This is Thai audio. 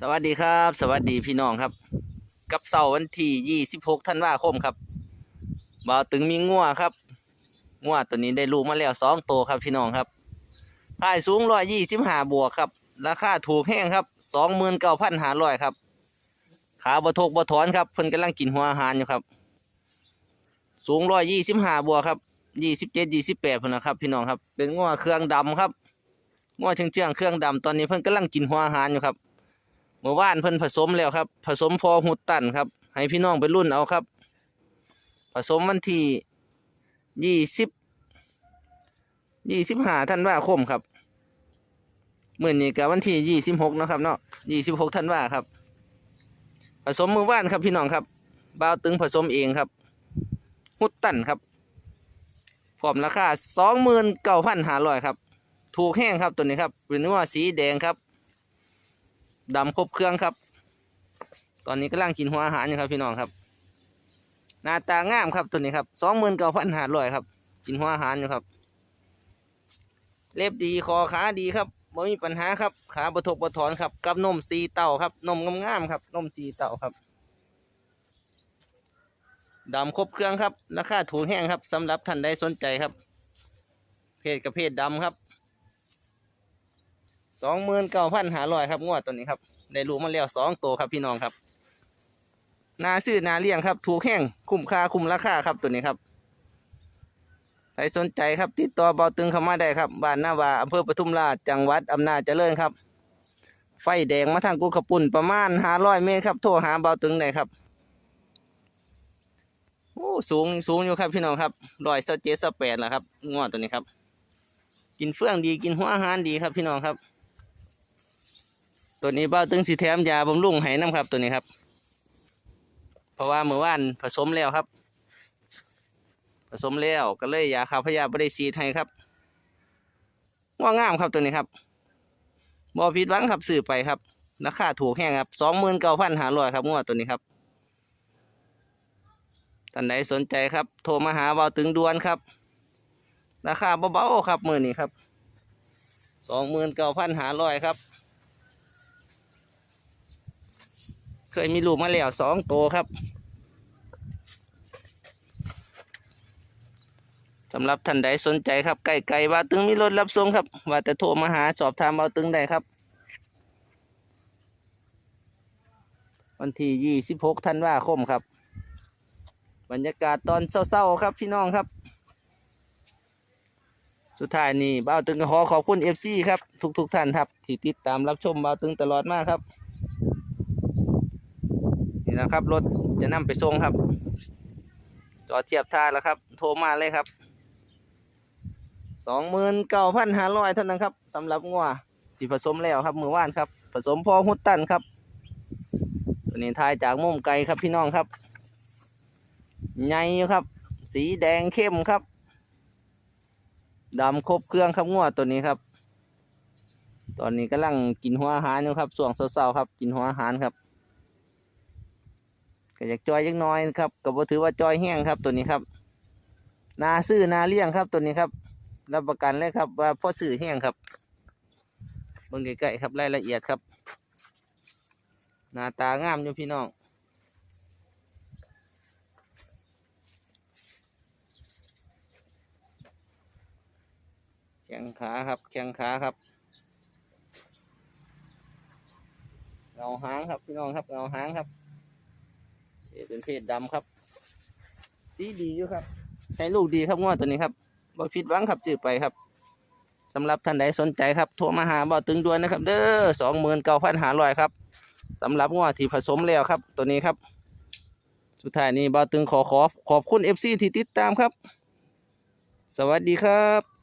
สวัสดีครับ สวัสดีพี่น้องครับ กับเสาร์วันที่ 26ธันวาคมครับบ่าวตึงมีงัวครับงัวตัวนี้ได้ลูกมาแล้วสองตัวครับพี่น้องครับถ่ายสูง125บวกครับ ราคาถูกแห้งครับ29,500ครับ ขาบ่ทกบ่ถอนครับเพิ่นกำลังกินหัวอาหารอยู่ครับ สูง125บวกครับ27 28พุ่นนะครับพี่น้องครับ เป็นงัวเครื่องดำครับงัวเชื่องเครื่องดำตอนนี้เพิ่นกำลังกินหัวอาหารอยู่ครับ เมื่อวานเพิ่นผสมแล้วครับ ผสมพอหุดตันครับ ให้พี่น้องไปรุ่นเอาครับ ผสมวันที่ยี่สิบยี่สิบห้าธันว่าคมครับเมื่อนี้กับวันที่ยี่สิบหกนะครับเนาะยี่สิบหกธันว่าครับ ผสมมือว่านครับพี่น้องครับบ่าวตึงผสมเองครับ หุดตันครับพร้อมราคาสองหมื่นเก้าพันห้าร้อยครับ ถูกแห้งครับตัวนี้ครับเป็นเนื้อสีแดงครับ ดำครบเครื่องครับ ตอนนี้กำลังกินหัวอาหารอยู่ครับพี่น้องครับ หน้าตางามครับตัวนี้ครับสองหมื่นเก้าพันหาร้อยครับ กินหัวอาหารอยู่ครับ เล็บดีคอขาดีครับไม่มีปัญหาครับ ขาบทกบถอนครับ กับนมสีเต่าครับ นมงามๆครับ นมสีเต่าครับดำครบเครื่องครับ ราคาถูกแห้งครับสำหรับท่านใดสนใจครับ เพศกับเพศดำครับ สองหมื่นเก้าพันหาร้อยครับงวดตัวนี้ครับได้รู้มาแล้วสองตัวครับพี่น้องครับนาซื้อนาเลี้ยงครับ ถูกแห้งคุ้มค่าคุ้มราคาครับตัวนี้ครับใครสนใจครับติดต่อเบาตึงเข้ามาได้ครับบ้านนาวาอำเภอปทุมราชจังหวัดอำนาจเจริญครับ ไฟแดงมาทางกุขปุ่นประมาณหาร้อยเมตรครับโทรหาเบาตึงได้ครับโอ้สูงสูงอยู่ครับพี่น้องครับร้อยสเจ็ดสแปดแหละครับงวดตัวนี้ครับ กินเฟื่องดีกินหัวอาหารดีครับพี่น้องครับ ตัวนี้เบ้าตึงสีแถมยาบำรุงให้น้ำครับ ตัวนี้ครับ เพราะว่าเมื่อวานผสมแล้วครับ ผสมแล้วก็เลยยาคาพยาบริสีดให้ครับว่างามครับตัวนี้ครับบอผิดหวังครับซื้อไปครับราคาถูกแห้งครับสองหมื่นเก้าพันหาร้อยครับงวดตัวนี้ครับท่านใดสนใจครับ โทรมาหาเบาตึงด่วนครับ ราคาเบาๆครับมือนี้ครับสองหมื่นเก้าพันหาร้อยครับ เคยมีลูกมาแล้วสองตัวครับสำหรับท่านใดสนใจครับไก่ไก่าวตึงมีรถรับส่งครับ ว่าแต่โทรมาหาสอบถามบาวตึงได้ครับ วันที่ยี่สิบหกธันวาคมครับ บรรยากาศตอนเศร้าๆครับพี่น้องครับ สุดท้ายนี่บ่าวตึงก็ขอขอบคุณเอฟซีครับ ทุกๆท่านครับ ที่ติดตามรับชมบ่าวตึงตลอดมากครับ นี่นะครับ รถจะนำไปส่งครับจอดเทียบท่าแล้วครับ โทรมาเลยครับสองหมื่นเก้าพันห้าร้อยเท่านั้นครับสำหรับงัวที่ผสมแล้วครับมือว่านครับ ผสมพอหุดตันครับ ตัวนี้ทายจากมุมไกลครับพี่น้องครับใหญ่ครับ สีแดงเข้มครับดำครบเครื่องครับงัวตัวนี้ครับ ตอนนี้กำลังกินหัวอาหารอยู่ครับส่วงเศร้าๆครับ กินหัวอาหารครับ ก็อยากจอยยักน้อยครับก็บ่ถือว่าจอยแห้งครับตัวนี้ครับ นาซื้อนาเลี้ยงครับตัวนี้ครับ รับประกันเลยครับว่าพ่อซื้อแห้งครับเบิ่งใกล้ๆครับรายละเอียดครับหน้าตางามอยู่พี่น้องแข้งขาครับแข้งขาครับเงาหางครับพี่น้องครับเงาหางครับ เอ่อเป็นเพศดำครับ สีดีอยู่ครับใช้ลูกดีครับงวดตัวนี้ครับบ่ผิดหวังครับซื้อไปครับสำหรับท่านใดสนใจครับโทรมาหาบ่ตึงด่วนนะครับ เด้อสองหมื่นเก้าพันหาร้อยครับสำหรับงวดที่ผสมแล้วครับ ตัวนี้ครับสุดท้ายนี้บ่ตึงขอขอขอบคุณเอฟซีที่ติดตามครับ สวัสดีครับ